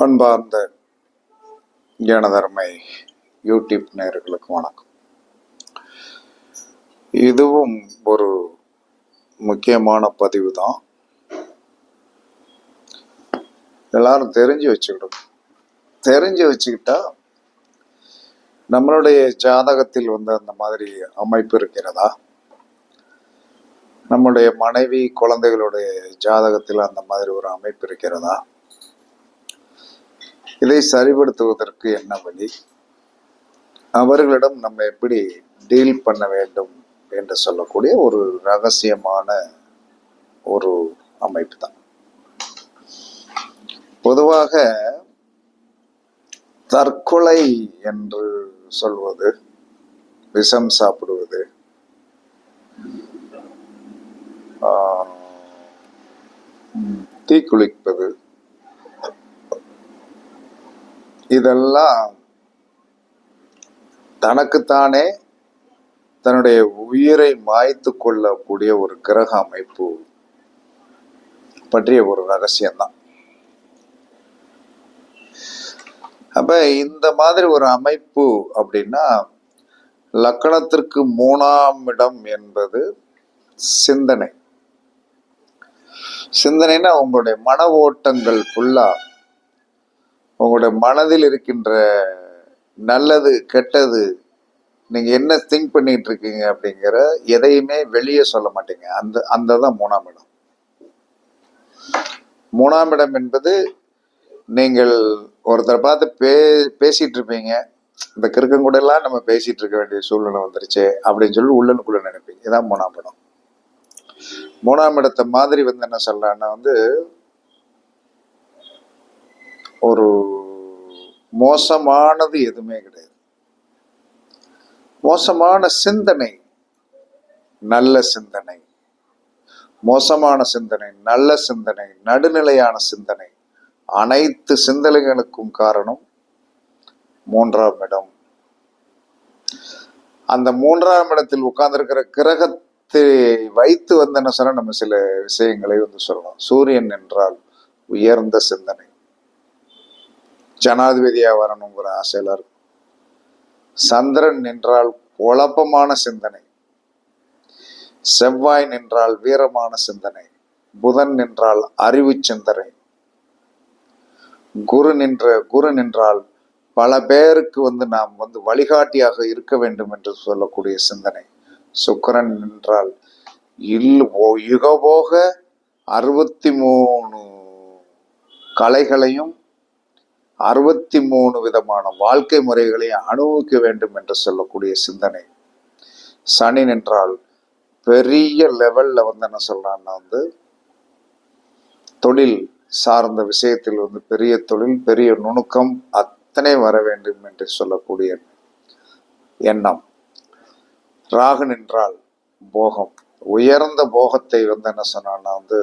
அன்பார்ந்த ஜனதர்மை யூடியூப் நேர்களுக்கு வணக்கம். இதுவும் ஒரு முக்கியமான பதிவு தான் எல்லாரும் தெரிஞ்சு வச்சுக்கிடும் தெரிஞ்சு வச்சுக்கிட்டா நம்மளுடைய ஜாதகத்தில் வந்து அந்த மாதிரி அமைப்பு இருக்கிறதா? நம்முடைய மனைவி குழந்தைகளுடைய ஜாதகத்தில் அந்த மாதிரி ஒரு அமைப்பு இருக்கிறதா? இதை சரிப்படுத்துவதற்கு என்ன வழி? அவர்களிடம் நம்ம எப்படி டீல் பண்ண வேண்டும் என்று சொல்லக்கூடிய ஒரு ரகசியமான ஒரு அமைப்பு தான். பொதுவாக தற்கொலை என்று சொல்வது விஷம் சாப்பிடுவது தீக்குளிப்பது இதெல்லாம் தனக்குத்தானே தன்னுடைய உயிரை மாய்த்து கொள்ளக்கூடிய ஒரு கிரக அமைப்பு பற்றிய ஒரு ரகசியம்தான். அப்ப இந்த மாதிரி ஒரு அமைப்பு அப்படின்னா லக்கணத்திற்கு மூணாம் இடம் என்பது சிந்தனை. சிந்தனைனா உங்களுடைய மன ஓட்டங்கள் ஃபுல்லா உங்களுடைய மனதில் இருக்கின்ற நல்லது கெட்டது நீங்கள் என்ன திங்க் பண்ணிட்டு இருக்கீங்க அப்படிங்கிற எதையுமே வெளியே சொல்ல மாட்டீங்க. அந்த அந்த தான் மூணாம் இடம். மூணாம் இடம் என்பது நீங்கள் ஒருத்தரை பார்த்து பே பேசிகிட்டு இருப்பீங்க. இந்த கிறுக்கன் நம்ம பேசிகிட்டு இருக்க வேண்டிய சூழ்நிலை வந்துருச்சு அப்படின்னு சொல்லி உள்ளனுக்குள்ள நினைப்பீங்க. இதான் மூணாம் இடம். மூணாம் இடத்தை மாதிரி வந்து என்ன சொல்லலாம்னா வந்து ஒரு மோசமானது எதுவுமே கிடையாது. மோசமான சிந்தனை நல்ல சிந்தனை. மோசமான சிந்தனை நல்ல சிந்தனை நடுநிலையான சிந்தனை. அனைத்து சிந்தனைகளுக்கும் காரணம் மூன்றாம் இடம். அந்த மூன்றாம் இடத்தில் உட்கார்ந்திருக்கிற கிரகத்தை வைத்து வந்தன என்ன சொன்னா நம்ம சில விஷயங்களை வந்து சொல்லலாம். சூரியன் என்றால் உயர்ந்த சிந்தனை. ஜனாதிபதியா வரணுங்கிற ஆசையில இருக்கும் சந்திரன் நின்றால் குழப்பமான சிந்தனை. செவ்வாய் நின்றால் வீரமான சிந்தனை. புதன் நின்றால் அறிவு சிந்தனை. குரு நின்ற குரு நின்றால் பல பேருக்கு வந்து நாம் வந்து வழிகாட்டியாக இருக்க வேண்டும் என்று சொல்லக்கூடிய சிந்தனை. சுக்கிரன் நின்றால் இல் ஓ- யுகபோக அறுபத்தி மூணு கலைகளையும் அறுபத்தி மூணு விதமான வாழ்க்கை முறைகளையும் அனுபவிக்க வேண்டும் என்று சொல்லக்கூடிய சிந்தனை. சனி நின்றால் பெரிய லெவல்ல வந்து என்ன சொல்றான்னா வந்து தொழில் சார்ந்த விஷயத்தில் வந்து பெரிய தொழில் பெரிய நுணுக்கம் அத்தனை வர வேண்டும் என்று சொல்லக்கூடிய எண்ணம். ராகு நின்றால் போகம். உயர்ந்த போகத்தை வந்து என்ன சொன்னான்னா வந்து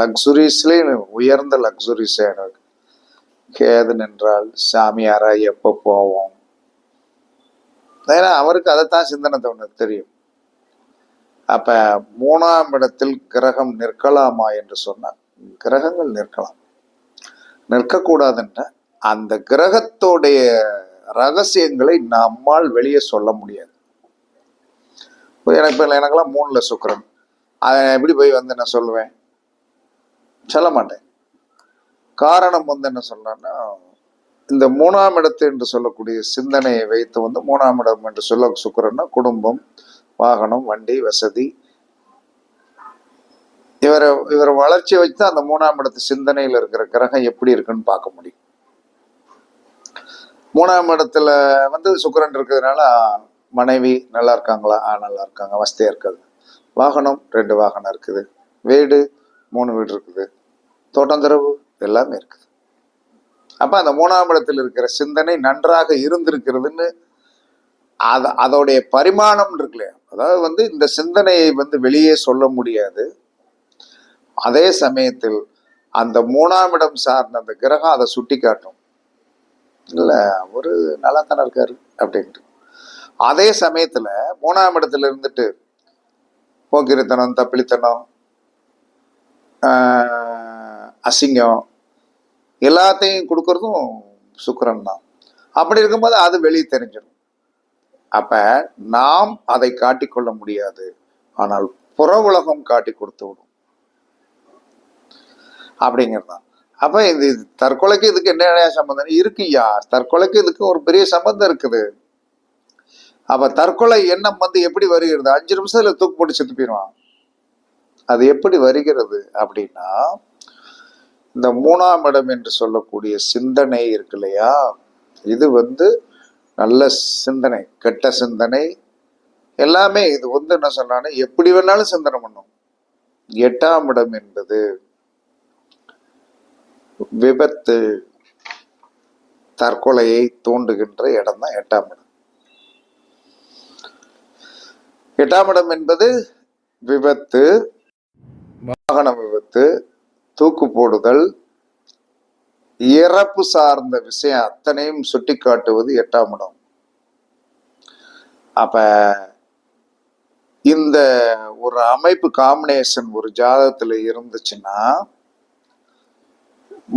லக்ஸுரிஸ்லேயே உயர்ந்த லக்ஸுரிஸே எனக்கு கேது நின்றால் சாமியாரா எப்போ போவோம்? ஏன்னா அவருக்கு அதைத்தான் சிந்தனை தோணுது தெரியும். அப்ப மூணாம் இடத்தில் கிரகம் நிற்கலாமா என்று சொன்னார். கிரகங்கள் நிற்கலாம். நிற்கக்கூடாதுன்ற அந்த கிரகத்தோடைய ரகசியங்களை நம்மால் வெளியே சொல்ல முடியாது. எனக்கு எனக்கெல்லாம் மூணுல சுக்கரன். அதை எப்படி போய் வந்து நான் சொல்லுவேன்? சொல்ல மாட்டேன். காரணம் வந்து என்ன சொல்றேன்னா இந்த மூணாம் இடத்து என்று சொல்லக்கூடிய சிந்தனையை வைத்து வந்து மூணாம் இடம் என்று சொல்ல சுக்கரன்னா குடும்பம் வாகனம் வண்டி வசதி. இவரை இவரை வளர்ச்சியை வச்சு தான் அந்த மூணாம் இடத்து சிந்தனையில் இருக்கிற கிரகம் எப்படி இருக்குன்னு பார்க்க முடியும். மூணாம் இடத்துல வந்து சுக்கரன் இருக்கிறதுனால மனைவி நல்லா இருக்காங்களா? ஆ நல்லா இருக்காங்க. வசதியாக இருக்காது. வாகனம் ரெண்டு வாகனம் இருக்குது. வீடு மூணு வீடு இருக்குது. தோட்டம் தரவு எல்லாமே இருக்குது. அப்போ அந்த மூணாம் இடத்தில் இருக்கிற சிந்தனை நன்றாக இருந்திருக்கிறதுன்னு அத அதோடைய பரிமாணம் இருக்கு இல்லையா அதாவது வந்து இந்த சிந்தனையை வந்து வெளியே சொல்ல முடியாது. அதே சமயத்தில் அந்த மூணாம் இடம் சார்ந்த அந்த கிரகம் அதை சுட்டி காட்டும் இல்லை ஒரு நல்லா தானே இருக்காரு அப்படின்ட்டு. அதே சமயத்தில் மூணாம் இடத்துல இருந்துட்டு போக்கிரித்தனம் தப்பிலித்தனம் அசிங்கம் எல்லாத்தையும் கொடுக்கறதும் சுக்கரன் தான். அப்படி இருக்கும்போது அது வெளியே தெரிஞ்சிடும். அப்ப நாம் அதை காட்டிக்கொள்ள முடியாது. ஆனால் புற உலகம் காட்டி கொடுத்து விடும். அப்படிங்கிறது தான். அப்ப இது தற்கொலைக்கு இதுக்கு என்ன சம்பந்தம்? இருக்குயா தற்கொலைக்கு இதுக்கு ஒரு பெரிய சம்பந்தம் இருக்குது. அப்ப தற்கொலை எண்ணம் வந்து எப்படி வருகிறது? அஞ்சு நிமிஷத்துல தூக்கு போட்டு செத்து போயிடுவான். அது எப்படி வருகிறது அப்படின்னா இந்த மூணாம் இடம் என்று சொல்லக்கூடிய சிந்தனை இருக்கு இல்லையா? இது வந்து நல்ல சிந்தனை கெட்ட சிந்தனை. எல்லாமே இது வந்து என்ன சொன்னான்னு எப்படி வேணாலும் சிந்தனை பண்ணும். எட்டாம் இடம் என்பது விபத்து தற்கொலையை தூண்டுகின்ற இடம் தான் எட்டாம் இடம். எட்டாம் இடம் என்பது விபத்து வாகன விபத்து தூக்கு போடுதல் இறப்பு சார்ந்த விஷயம் அத்தனையும் சுட்டி காட்டுவது எட்டாம் இடம். அப்ப இந்த ஒரு அமைப்பு காம்பினேஷன் ஒரு ஜாதகத்துல இருந்துச்சுன்னா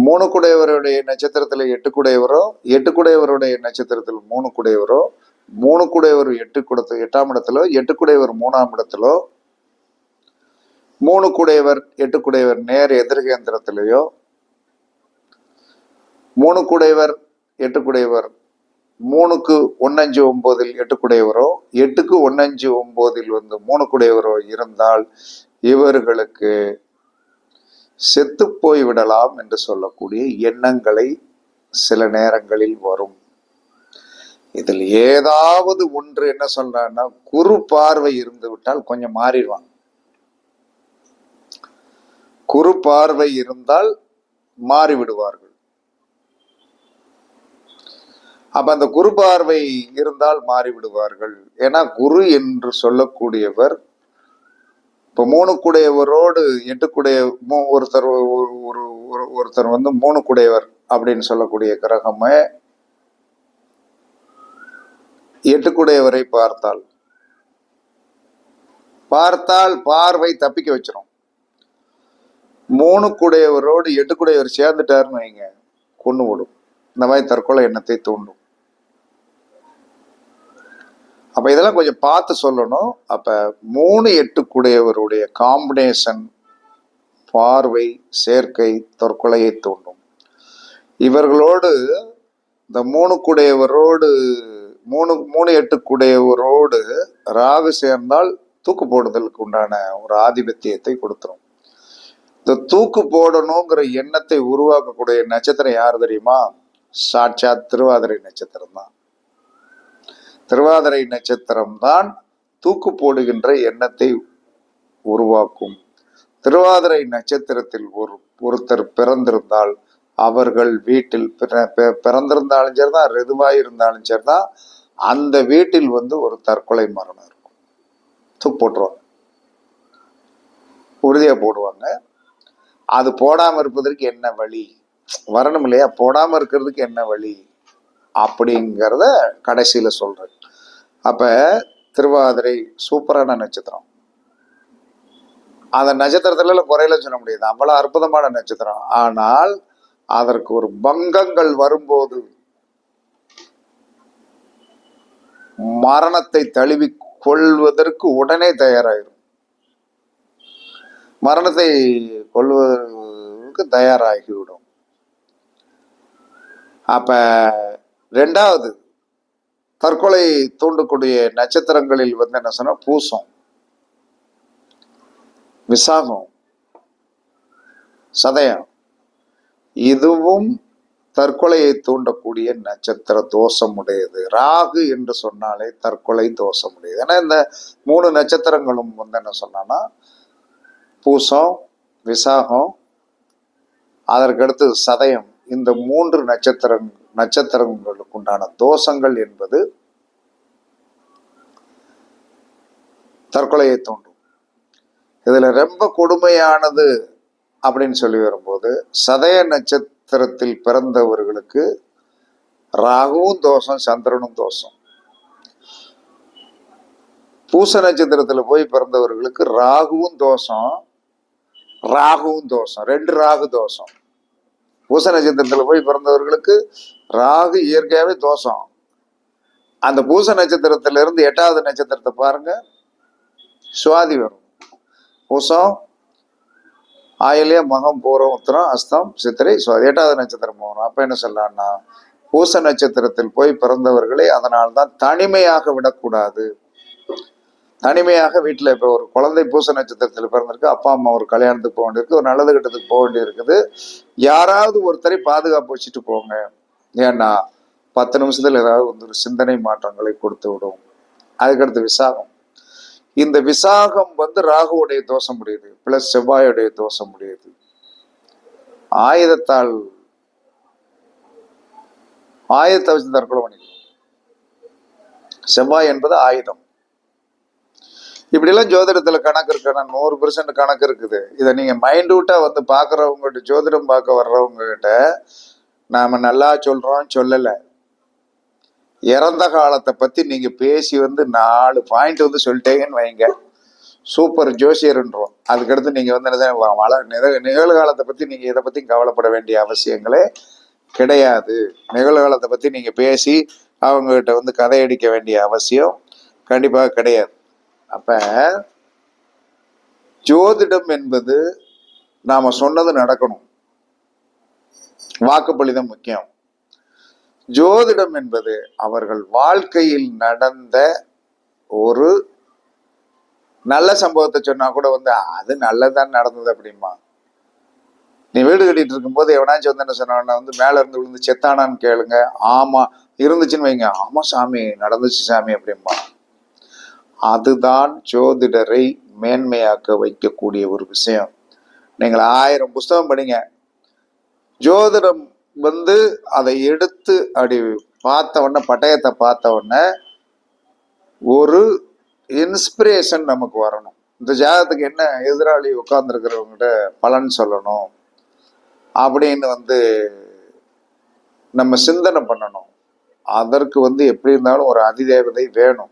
மூணு குடையவருடைய நட்சத்திரத்துல எட்டு குடையவரோ எட்டு குடையவருடைய நட்சத்திரத்தில் மூணு குடையவரோ மூணு குடையவர் எட்டு குடத்து எட்டாம் இடத்துல எட்டு குடையவர் மூணாம் இடத்திலோ மூணு குடையவர் எட்டு குடையவர் நேர் எதிர்கேந்திரத்திலேயோ மூணு குடையவர் எட்டு குடையவர் மூணுக்கு ஒன்னஞ்சு ஒன்பதில் எட்டு குடையவரோ எட்டுக்கு ஒன்னஞ்சு ஒன்பதில் வந்து மூணு குடையவரோ இருந்தால் இவர்களுக்கு செத்து போய் விடலாம் என்று சொல்லக்கூடிய எண்ணங்களை சில நேரங்களில் வரும். இதில் ஏதாவது ஒன்று என்ன சொல்றான்னா குறு பார்வை இருந்து விட்டால் கொஞ்சம் மாறிடுவாங்க. குறு பார்வை இருந்தால் மாறிவிடுவார்கள். அப்ப அந்த குரு பார்வை இருந்தால் மாறிவிடுவார்கள். ஏன்னா குரு என்று சொல்லக்கூடியவர் இப்போ மூணு குடையவரோடு எட்டு குடைய மூ- ஒருத்தர் ஒரு ஒரு ஒரு- ஒருத்தர் வந்து மூணு குடையவர் அப்படின்னு சொல்லக்கூடிய கிரகமே எட்டு குடையவரை பார்த்தால். பார்த்தால் பார்வை தப்பிக்க வச்சிரும். மூணு குடையவரோடு எட்டு குடையவர் சேர்ந்துட்டாருன்னு வைங்க. கொண்டு விடும் இந்த மாதிரி தற்கொலை எண்ணத்தை தூண்டும். அப்ப இதெல்லாம் கொஞ்சம் பார்த்து சொல்லணும். அப்ப மூணு எட்டுக்குடையவருடைய காம்பினேஷன் பார்வை சேர்க்கை தற்கொலையை தூண்டும். இவர்களோடு இந்த மூணு குடையவரோடு மூணு மூணு எட்டு குடையவரோடு ராகு சேர்ந்தால் தூக்கு போடுதலுக்கு உண்டான ஒரு ஆதிபத்தியத்தை கொடுத்துரும். இந்த தூக்கு போடணுங்கிற எண்ணத்தை உருவாக்கக்கூடிய நட்சத்திரம் யார் தெரியுமா? சாட்சாத் திருவாதிரை நட்சத்திரம் தான். திருவாதிரை நட்சத்திரம் தான் தூக்கு போடுகின்ற எண்ணத்தை உருவாக்கும். திருவாதிரை நட்சத்திரத்தில் ஒரு ஒருத்தர் பிறந்திருந்தால் அவர்கள் வீட்டில் பிற- பி- பிறந்திருந்தாலும் சரிதான் ரெதுவாய் இருந்தாலும் சரிதான் அந்த வீட்டில் வந்து ஒரு தற்கொலை மரணம் இருக்கும். தூக்கு போட்டுருவாங்க. உறுதியாக போடுவாங்க. அது போடாம இருப்பதற்கு என்ன வழி? வரணும் இல்லையா? போடாமல் இருக்கிறதுக்கு என்ன வழி? அப்படிங்கிறத கடைசியில சொல்றேன். அப்போ திருவாதிரை சூப்பரான நட்சத்திரம். அந்த நட்சத்திரத்துல குறையில சொல்ல முடியாது. அவ்வளோ அற்புதமான நட்சத்திரம். ஆனால் அதற்கு ஒரு பங்கங்கள் வரும்போது மரணத்தை தழுவி கொள்வதற்கு உடனே தயாராயிரும். மரணத்தை கொள்வதற்கு தயாராகிவிடும். அப்ப ரெண்டாவது தற்கொலை தூண்டக்கூடிய நட்சத்திரங்களில் வந்து என்ன சொன்னா பூசம் விசாகம் சதயம் இதுவும் தற்கொலையை தூண்டக்கூடிய நட்சத்திர தோஷம் உடையது ராகு என்று சொன்னாலே தற்கொலை தோஷம் உடையது ஏன்னா இந்த மூணு நட்சத்திரங்களும் வந்து என்ன சொன்னான்னா பூசம் விசாகம் அதற்கடுத்து சதயம் இந்த மூன்று நட்சத்திரம் நட்சத்திரங்களுக்கு உண்டான தோஷங்கள் என்பது தற்கொலையை தோன்றும் இதுல ரொம்ப கொடுமையானது அப்படின்னு சொல்லி வரும்போது சதய நட்சத்திரத்தில் பிறந்தவர்களுக்கு ராகுவும் தோஷம் சந்திரனும் தோஷம். பூச நட்சத்திரத்துல போய் பிறந்தவர்களுக்கு ராகுவும் தோஷம் ராகுவும் தோஷம். ரெண்டு ராகு தோஷம். பூச நட்சத்திரத்தில் போய் பிறந்தவர்களுக்கு ராகு இயற்கையாகவே தோஷம். அந்த பூச நட்சத்திரத்திலிருந்து எட்டாவது நட்சத்திரத்தை பாருங்க. சுவாதி வரும். பூசம் ஆயிலே மகம் பூரம் உத்திரம் அஸ்தம் சித்திரை சுவாதி. எட்டாவது நட்சத்திரம் வரும் அப்போ என்ன சொல்லலாம்னா பூச நட்சத்திரத்தில் போய் பிறந்தவர்களை அதனால்தான் தனிமையாக விடக்கூடாது. தனிமையாக வீட்டில் இப்போ ஒரு குழந்தை பூச நட்சத்திரத்தில் பிறந்திருக்கு அப்பா அம்மா ஒரு கல்யாணத்துக்கு போக வேண்டியிருக்கு ஒரு நல்லது கட்டத்துக்கு போக வேண்டியிருக்குது. யாராவது ஒருத்தரை பாதுகாப்பு வச்சுட்டு போங்க. ஏன்னா பத்து நிமிஷத்தில் ஏதாவது வந்து ஒரு சிந்தனை மாற்றங்களை கொடுத்து விடும். அதுக்கடுத்து விசாகம். இந்த விசாகம் வந்து ராகுவுடைய தோஷம் முடியுது பிளஸ் செவ்வாயுடைய தோஷம் முடியுது ஆயுதத்தால் ஆயுதத்தை வச்சு தற்கொலை பண்ணிக்கணும் செவ்வாய் என்பது ஆயுதம். இப்படிலாம் ஜோதிடத்துல கணக்கு இருக்குன்னா நூறு பெர்சன்ட் கணக்கு இருக்குது. இதை நீங்க மைண்டூட்டாக வந்து பாக்குறவங்க ஜோதிடம் பார்க்க வர்றவங்க கிட்ட நாம நல்லா சொல்றோம் சொல்லல. இறந்த காலத்தை பத்தி நீங்க பேசி வந்து நாலு பாயிண்ட் வந்து சொல்லிட்டேங்கன்னு வைங்க. சூப்பர் ஜோசியர்ன்றோம். அதுக்கடுத்து நீங்க வந்து என்னது, வள நிக- நிகழ்காலத்தை பத்தி நீங்க இதை பத்தி கவலைப்பட வேண்டிய அவசியங்களே கிடையாது. நிகழ்காலத்தை பத்தி நீங்க பேசி அவங்க கிட்ட வந்து கதையடிக்க வேண்டிய அவசியம் கண்டிப்பாக கிடையாது. அப்ப ஜோதிடம் என்பது நாம சொன்னது நடக்கணும். வாக்குப்பளிதம் முக்கியம். ஜோதிடம் என்பது அவர்கள் வாழ்க்கையில் நடந்த ஒரு நல்ல சம்பவத்தை சொன்னா கூட வந்து அது நல்லதான் நடந்தது அப்படிமா நீ வீடு கட்டிட்டு இருக்கும்போது எவனாச்சும் வந்து என்ன சொன்னான்னா வந்து மேல இருந்து விழுந்து செத்தானான்னு கேளுங்க. ஆமா இருந்துச்சுன்னு வைங்க. ஆமா சாமி நடந்துச்சு சாமி அப்படிம்பா. அதுதான் ஜோதிடரை மேன்மையாக்க வைக்கக்கூடிய ஒரு விஷயம். நீங்கள் ஆயிரம் புஸ்தகம் படிங்க. ஜோதிடம் வந்து அதை எடுத்து அப்படி பார்த்த உடனே பட்டயத்தை பார்த்த உடனே ஒரு இன்ஸ்பிரேஷன் நமக்கு வரணும். இந்த ஜாதகத்துக்கு என்ன எதிராளி உட்கார்ந்துருக்கிறவங்ககிட்ட பலன் சொல்லணும் அப்படின்னு வந்து நம்ம சிந்தனை பண்ணணும். அதற்கு வந்து எப்படி இருந்தாலும் ஒரு அதிதேவதை வேணும்.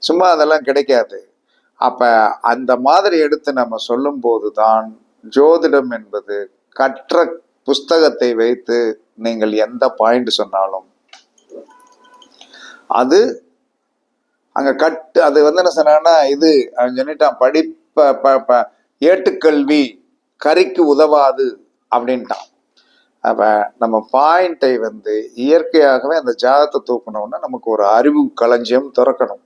சும்மா அதெல்லாம் கிடைக்காது. அப்ப அந்த மாதிரி எடுத்து நம்ம சொல்லும் போதுதான் ஜோதிடம் என்பது கற்ற புஸ்தகத்தை வைத்து நீங்கள் எந்த பாயிண்ட் சொன்னாலும் அது அங்க கட்டு அது வந்து என்ன சொன்னா இது அவன் சொல்லிட்டான் படிப்ப ப- ப- ஏட்டுக்கல்வி கறிக்கு உதவாது அப்படின்ட்டான். அப்ப நம்ம பாயிண்டை வந்து இயற்கையாகவே அந்த ஜாதத்தை தூக்கணும்னா நமக்கு ஒரு அறிவு களஞ்சியம் திறக்கணும்.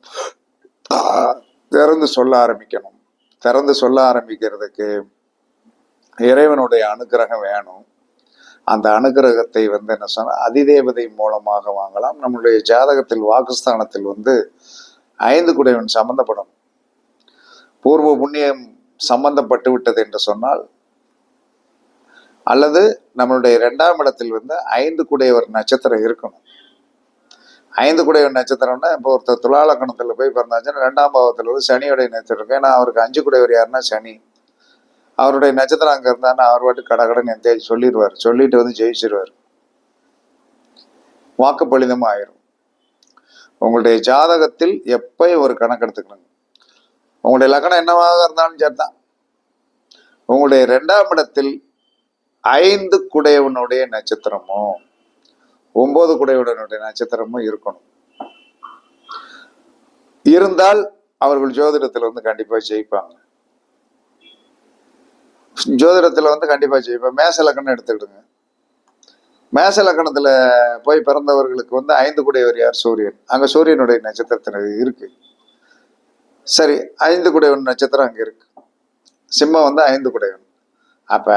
திறந்து சொல்ல ஆரம்பிக்கணும். திறந்து சொல்ல ஆரம்பிக்கிறதுக்கு இறைவனுடைய அனுக்கிரகம் வேணும். அந்த அனுக்கிரகத்தை வந்து என்ன சொன்னால் அதிதேவதை மூலமாக வாங்கலாம். நம்மளுடைய ஜாதகத்தில் வாக்குஸ்தானத்தில் வந்து ஐந்து குடைவன் சம்பந்தப்படும். பூர்வ புண்ணியம் சம்பந்தப்பட்டு விட்டது என்று சொன்னால் அல்லது நம்மளுடைய இரண்டாம் இடத்தில் வந்து ஐந்து குடையவர் நட்சத்திரம் இருக்கணும். ஐந்து குடைய நட்சத்திரம்னா இப்போ ஒருத்தர் துலாலக்கணத்தில் போய் பிறந்தாச்சுன்னா ரெண்டாம் பாவத்தில் வந்து சனியுடைய நட்சத்திரம் ஏன்னா அவருக்கு அஞ்சு குடையவர் யாருன்னா சனி. அவருடைய நட்சத்திரம் அங்கே இருந்தான்னா அவர் பாட்டு கடகடன்னு என் சொல்லிடுவார் சொல்லிட்டு வந்து ஜெயிச்சிருவார். வாக்குப்பளிதம் ஆயிரும். உங்களுடைய ஜாதகத்தில் எப்பயும் ஒரு கணக்கு எடுத்துக்கணுங்க? உங்களுடைய லக்கணம் என்னவாக இருந்தாலும் சரிதான். உங்களுடைய ரெண்டாம் இடத்தில் ஐந்து குடையவனுடைய நட்சத்திரமும் ஒன்பது குடையுடனுடைய நட்சத்திரமும் இருக்கணும். இருந்தால் அவர்கள் ஜோதிடத்தில் வந்து கண்டிப்பா ஜெயிப்பாங்க. ஜோதிடத்தில் வந்து கண்டிப்பா ஜெயிப்பாங்க மேச லக்கணம் எடுத்துக்கிடுங்க. மேச லக்கணத்துல போய் பிறந்தவர்களுக்கு வந்து ஐந்து குடையவர் யார்? சூரியன். அங்க சூரியனுடைய நட்சத்திரத்தினர் இருக்கு. சரி ஐந்து குடையவன் நட்சத்திரம் அங்க இருக்கு. சிம்மம் வந்து ஐந்து குடையவன். அப்ப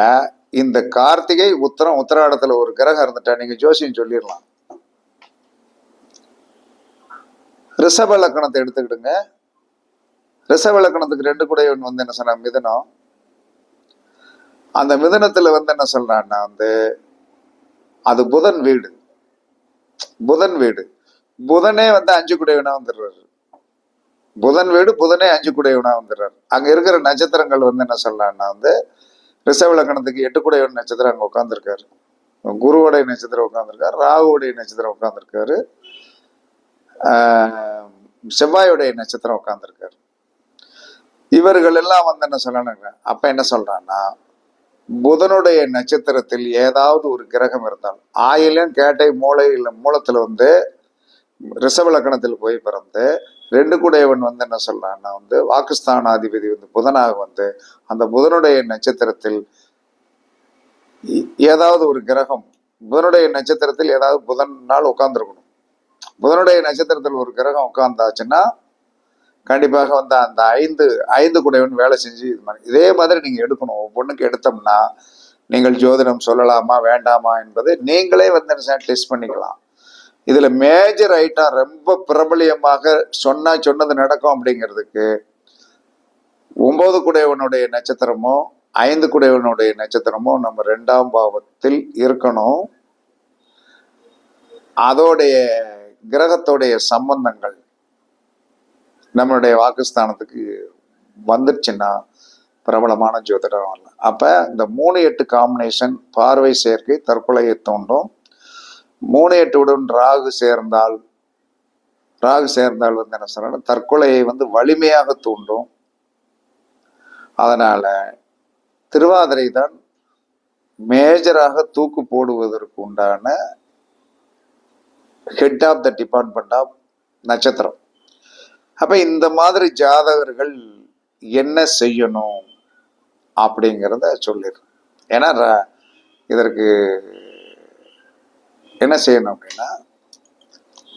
இந்த கார்த்திகை உத்தரம் உத்தராடத்துல ஒரு கிரகம் இருந்துட்டா நீங்க ஜோசியம் சொல்லிடலாம். ரிஷப லக்கணத்தை எடுத்துக்கிடுங்க. ரிஷப லக்கணத்துக்கு ரெண்டு குடையவன் வந்து என்ன சொன்னா மிதனம். அந்த மிதனத்துல வந்து என்ன சொல்றான்னா வந்து அது புதன் வீடு. புதன் வீடு. புதனே வந்து அஞ்சு குடையவனா வந்துடுறாரு. புதன் வீடு புதனே அஞ்சு குடையவனா வந்துடுறாரு. அங்க இருக்கிற நட்சத்திரங்கள் வந்து என்ன சொல்றான்னா வந்து ரிஷப லக்கணத்துக்கு எட்டு குடையவன் நட்சத்திரம் அங்கே உட்காந்துருக்காரு குருவுடைய நட்சத்திரம் உட்காந்துருக்காரு ராகுவுடைய நட்சத்திரம் உட்காந்துருக்காரு செவ்வாயுடைய நட்சத்திரம் உட்காந்துருக்காரு இவர்கள் எல்லாம் வந்து என்ன சொல்லணுங்க? அப்ப என்ன சொல்றான்னா புதனுடைய நட்சத்திரத்தில் ஏதாவது ஒரு கிரகம் இருந்தால் ஆயிலும் கேட்டை மூளை இல்லை மூலத்தில் வந்து ரிஷப லக்கணத்தில் போய் பிறந்து ரெண்டு கூடையவன் வந்து என்ன சொல்றான்னா வந்து வாக்குஸ்தானாதிபதி வந்து புதனாக வந்து அந்த புதனுடைய நட்சத்திரத்தில் ஏதாவது ஒரு கிரகம் புதனுடைய நட்சத்திரத்தில் ஏதாவது புதன் நாள் உட்காந்துருக்கணும் புதனுடைய நட்சத்திரத்தில் ஒரு கிரகம் உட்கார்ந்தாச்சுன்னா கண்டிப்பாக வந்து அந்த ஐந்து ஐந்து குடைவன் வேலை செஞ்சு இது மாதிரி இதே மாதிரி நீங்கள் எடுக்கணும். ஒவ்வொன்றுக்கு எடுத்தோம்னா நீங்கள் ஜோதிடம் சொல்லலாமா வேண்டாமா என்பது நீங்களே வந்து டெஸ்ட் பண்ணிக்கலாம். இதுல மேஜர் ஐட்டம் ரொம்ப பிரபலியமாக சொன்னா சொன்னது நடக்கும் அப்படிங்கிறதுக்கு ஒன்பது குடையவனுடைய நட்சத்திரமோ ஐந்து குடையவனுடைய நட்சத்திரமோ நம்ம ரெண்டாம் பாவத்தில் இருக்கணும். அதோடைய கிரகத்தோடைய சம்பந்தங்கள் நம்மளுடைய வாக்குஸ்தானத்துக்கு வந்துருச்சுன்னா பிரபலமான ஜோதிடம் வரலாம். அப்ப இந்த மூணு எட்டு காம்பினேஷன் பார்வை சேர்க்கை தற்கொலையை தூண்டும். மூணேட்டுடன் ராகு சேர்ந்தால் ராகு சேர்ந்தால் வந்து என்ன சொல்லணும் தற்கொலையை வந்து வலிமையாக தூண்டும். அதனால திருவாதிரை தான் மேஜராக தூக்கு போடுவதற்கு உண்டான head of the department of நட்சத்திரம். அப்ப இந்த மாதிரி ஜாதகர்கள் என்ன செய்யணும் அப்படிங்கிறத சொல்லிடுறேன். ஏன்னா ர- இதற்கு என்ன செய்யணும் அப்படின்னா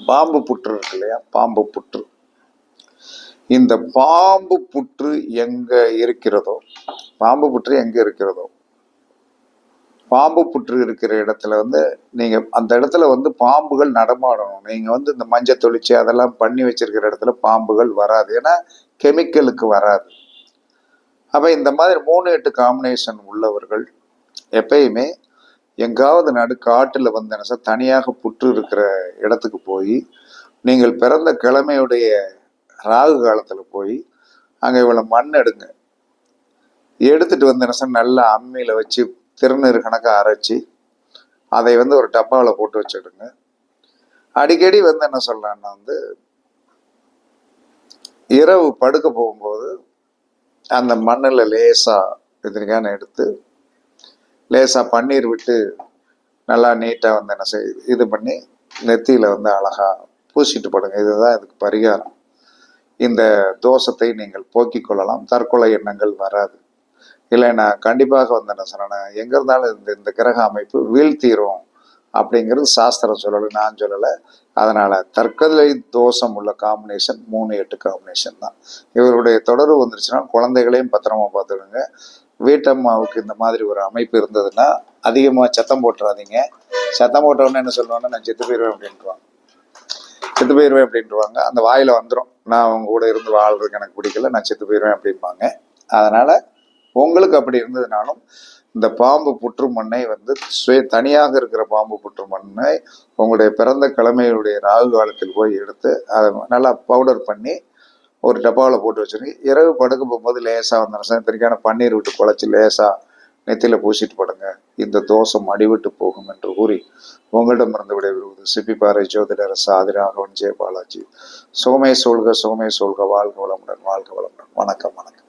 பாம்பு புற்று இருக்கு இல்லையா? பாம்பு புற்று. இந்த பாம்பு புற்று எங்க இருக்கிறதோ பாம்பு புற்று எங்க இருக்கிறதோ பாம்பு புற்று இருக்கிற இடத்துல வந்து நீங்க அந்த இடத்துல வந்து பாம்புகள் நடமாடணும். நீங்க வந்து இந்த மஞ்சள் தொளிச்சு அதெல்லாம் பண்ணி வச்சிருக்கிற இடத்துல பாம்புகள் வராது. ஏன்னா கெமிக்கலுக்கு வராது. அப்ப இந்த மாதிரி மூணு எட்டு காம்பினேஷன் உள்ளவர்கள் எப்பயுமே எங்காவது நடு காட்டில் வந்து என்ன சார் தனியாக புற்று இருக்கிற இடத்துக்கு போய் நீங்கள் பிறந்த கிழமையுடைய ராகு காலத்தில் போய் அங்கே இவ்வளோ மண் எடுங்க. எடுத்துட்டு வந்து என்ன சார் நல்லா அம்மியில் வச்சு திருநீர் கணக்காக அரைச்சி அதை வந்து ஒரு டப்பாவில் போட்டு வச்சுடுங்க. அடிக்கடி வந்து என்ன சொல்லலாம்னா வந்து இரவு படுக்க போகும்போது அந்த மண்ணில் லேசாக எதிரிக்கான எடுத்து லேசாக பன்னீர் விட்டு நல்லா நீட்டாக வந்து என்ன செய் இது பண்ணி நெத்தியில் வந்து அழகாக பூசிட்டு படுங்க. இதுதான் இதுக்கு பரிகாரம். இந்த தோஷத்தை நீங்கள் போக்கிக் கொள்ளலாம். தற்கொலை எண்ணங்கள் வராது. இல்லைன்னா கண்டிப்பாக வந்து என்ன சொன்னேன் எங்க இருந்தாலும் இந்த இந்த கிரக அமைப்பு வீழ்த்தீரும் அப்படிங்கிறது சாஸ்திரம் சொல்லலை நான் சொல்லலை. அதனால தற்கொலை தோஷம் உள்ள காம்பினேஷன் மூணு எட்டு காம்பினேஷன் தான். இவருடைய தொடர்பு வந்துருச்சுன்னா குழந்தைகளையும் பத்திரமா பார்த்துக்கோங்க. வீட்டம்மாவுக்கு இந்த மாதிரி ஒரு அமைப்பு இருந்ததுன்னா அதிகமாக சத்தம் போட்டுறாதீங்க. சத்தம் போட்டவொடனே என்ன சொல்லுவாங்கன்னா நான் செத்து போயிடுவேன் அப்படின்ட்டுவாங்க. செத்து போயிடுவேன் அப்படின்ட்டுவாங்க. அந்த வாயில் வந்துடும் நான் அவங்க கூட இருந்து வாழ்றதுக்கு எனக்கு பிடிக்கல. நான் செத்து போயிடுவேன் அப்படிம்பாங்க. அதனால் உங்களுக்கு அப்படி இருந்ததுனாலும் இந்த பாம்பு புற்று மண்ணை வந்து சுய தனியாக இருக்கிற பாம்பு புற்று மண்ணை உங்களுடைய பிறந்த கிழமையுடைய ராகு காலத்தில் போய் எடுத்து அதை நல்லா பவுடர் பண்ணி ஒரு டப்பாவில் போட்டு வச்சிருங்க இரவு படுக்க போகும்போது லேசாக வந்து திரிக்கான பன்னீர் விட்டு குழச்சி லேசாக நெத்தியில் பூசிட்டு படுங்க. இந்த தோஷம் அடிவிட்டு போகும் என்று கூறி உங்களிடமிருந்து விடைபெறுவது சிப்பிப்பாறை ஜோதிடர் சாதிராகவன் ஜெய பாலாஜி சோமே சொல்க சோமே சொல்க வாழ்க வளமுடன் வாழ்க வளமுடன். வணக்கம் வணக்கம்.